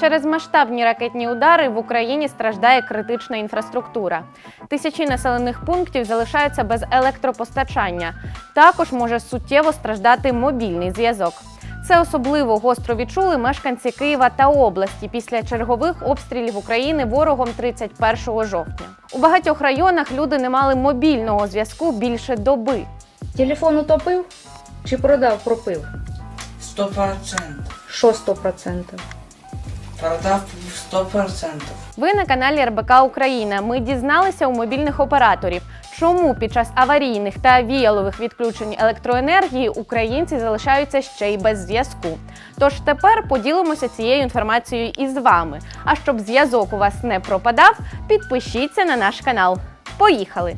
Через масштабні ракетні удари в Україні страждає критична інфраструктура. Тисячі населених пунктів залишаються без електропостачання. Також може суттєво страждати мобільний зв'язок. Це особливо гостро відчули мешканці Києва та області після чергових обстрілів України ворогом 31 жовтня. У багатьох районах люди не мали мобільного зв'язку більше доби. Телефон утопив чи продав, пропив? Сто процентов. Що 100%? Продав сто процентов. Ви на каналі РБК Україна. Ми дізналися у мобільних операторів, чому під час аварійних та віялових відключень електроенергії українці залишаються ще й без зв'язку. Тож тепер поділимося цією інформацією із вами. А щоб зв'язок у вас не пропадав, підпишіться на наш канал. Поїхали!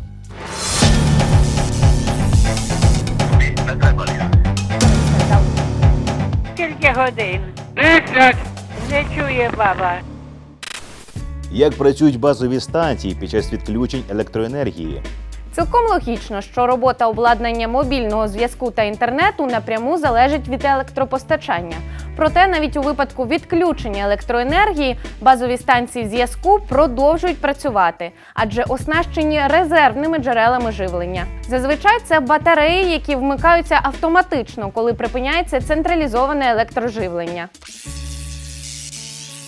Скільки годин? Десять. Не чує баба. Як працюють базові станції під час відключень електроенергії? Цілком логічно, що робота обладнання мобільного зв'язку та інтернету напряму залежить від електропостачання. Проте навіть у випадку відключення електроенергії базові станції зв'язку продовжують працювати, адже оснащені резервними джерелами живлення. Зазвичай це батареї, які вмикаються автоматично, коли припиняється централізоване електроживлення.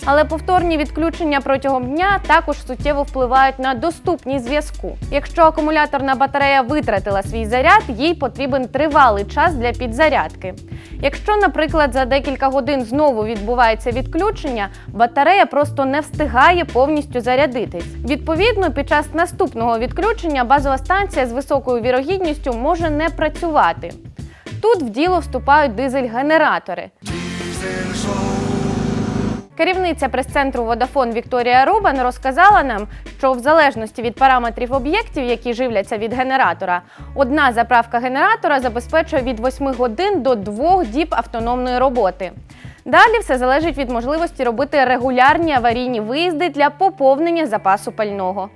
Але повторні відключення протягом дня також суттєво впливають на доступність зв'язку. Якщо акумуляторна батарея витратила свій заряд, їй потрібен тривалий час для підзарядки. Якщо, наприклад, за декілька годин знову відбувається відключення, батарея просто не встигає повністю зарядитись. Відповідно, під час наступного відключення базова станція з високою вірогідністю може не працювати. Тут в діло вступають дизель-генератори. Керівниця прес-центру Водафон Вікторія Рубан розказала нам, що в залежності від параметрів об'єктів, які живляться від генератора, одна заправка генератора забезпечує від 8 годин до 2 діб автономної роботи. Далі все залежить від можливості робити регулярні аварійні виїзди для поповнення запасу пального.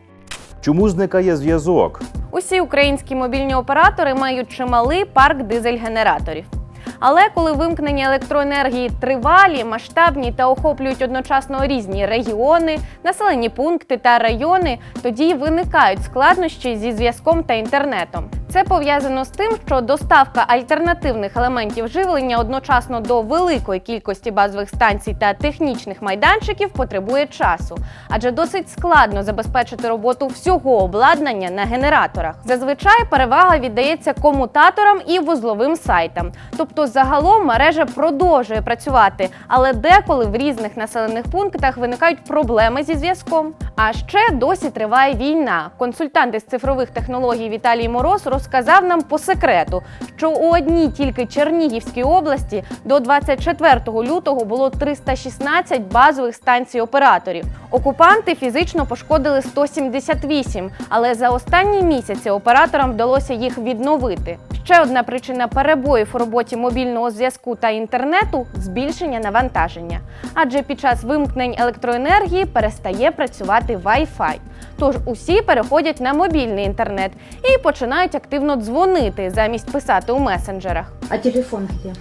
Чому зникає зв'язок? Усі українські мобільні оператори мають чималий парк дизель-генераторів. Але коли вимкнення електроенергії тривалі, масштабні та охоплюють одночасно різні регіони, населені пункти та райони, тоді й виникають складнощі зі зв'язком та інтернетом. Це пов'язано з тим, що доставка альтернативних елементів живлення одночасно до великої кількості базових станцій та технічних майданчиків потребує часу, адже досить складно забезпечити роботу всього обладнання на генераторах. Зазвичай перевага віддається комутаторам і вузловим сайтам. Тобто, загалом мережа продовжує працювати, але деколи в різних населених пунктах виникають проблеми зі зв'язком. А ще досі триває війна. Консультант із цифрових технологій Віталій Мороз розказав нам по секрету, що у одній тільки Чернігівській області до 24 лютого було 316 базових станцій операторів. Окупанти фізично пошкодили 178, але за останні місяці операторам вдалося їх відновити. Ще одна причина перебоїв у роботі мобільного зв'язку та інтернету збільшення навантаження. Адже під час вимкнень електроенергії перестає працювати Wi-Fi. Тож усі переходять на мобільний інтернет і починають активно дзвонити замість писати у месенджерах. А телефон где?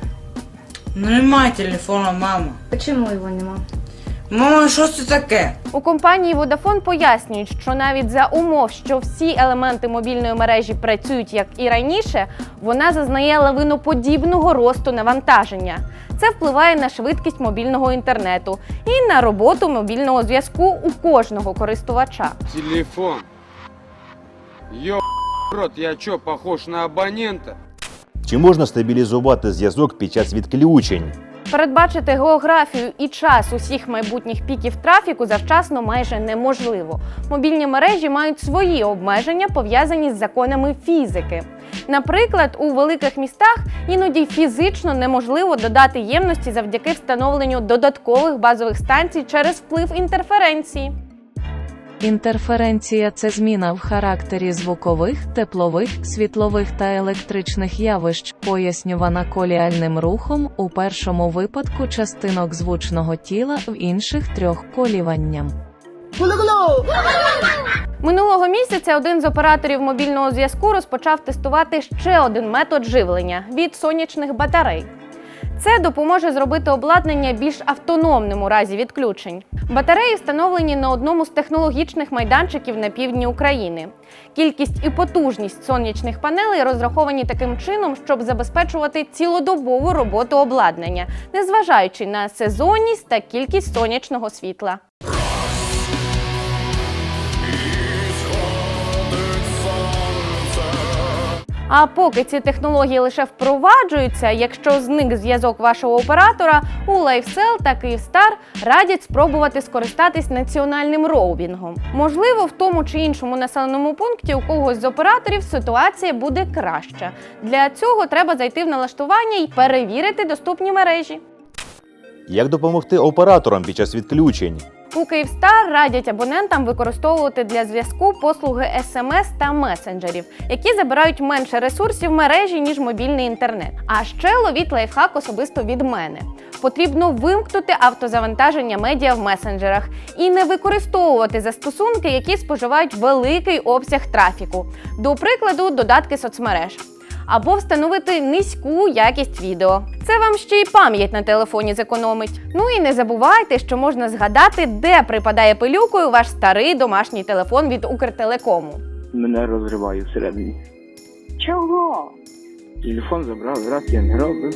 Ну нема телефона, мама. Чому його нема? Мама, що це таке? У компанії Vodafone пояснюють, що навіть за умов, що всі елементи мобільної мережі працюють як і раніше, вона зазнає лавиноподібного росту навантаження. Це впливає на швидкість мобільного інтернету і на роботу мобільного зв'язку у кожного користувача. Телефон. Ё рот, я чё, похож на абонента? Чи можна стабілізувати зв'язок під час відключень? Передбачити географію і час усіх майбутніх піків трафіку завчасно майже неможливо. Мобільні мережі мають свої обмеження, пов'язані з законами фізики. Наприклад, у великих містах іноді фізично неможливо додати ємності завдяки встановленню додаткових базових станцій через вплив інтерференції. Інтерференція це зміна в характері звукових, теплових, світлових та електричних явищ, пояснювана коліальним рухом, у першому випадку частинок звучного тіла, в інших трьох коліванням. Минулого місяця один з операторів мобільного зв'язку розпочав тестувати ще один метод живлення від сонячних батарей. Це допоможе зробити обладнання більш автономним у разі відключень. Батареї встановлені на одному з технологічних майданчиків на півдні України. Кількість і потужність сонячних панелей розраховані таким чином, щоб забезпечувати цілодобову роботу обладнання, незважаючи на сезонність та кількість сонячного світла. А поки ці технології лише впроваджуються, якщо зник зв'язок вашого оператора, у LifeCell та Київстар радять спробувати скористатись національним роумінгом. Можливо, в тому чи іншому населеному пункті у когось з операторів ситуація буде краща. Для цього треба зайти в налаштування і перевірити доступні мережі. Як допомогти операторам під час відключень? У Kyivstar радять абонентам використовувати для зв'язку послуги SMS та месенджерів, які забирають менше ресурсів мережі, ніж мобільний інтернет. А ще ловіть лайфхак особисто від мене. Потрібно вимкнути автозавантаження медіа в месенджерах і не використовувати застосунки, які споживають великий обсяг трафіку, до прикладу, додатки соцмереж. Або встановити низьку якість відео. Це вам ще й пам'ять на телефоні зекономить. Ну і не забувайте, що можна згадати, де припадає пилюкою ваш старий домашній телефон від Укртелекому. Мене розриває всередині. Чого? Телефон забрав, раз я не робив.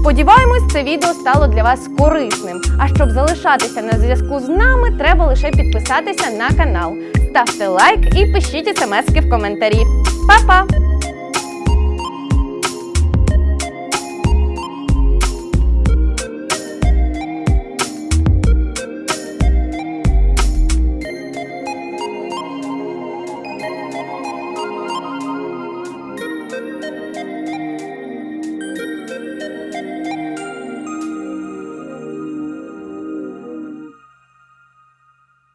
Сподіваємось, це відео стало для вас корисним. А щоб залишатися на зв'язку з нами, треба лише підписатися на канал, ставте лайк і пишіть смски в коментарі. Па-па!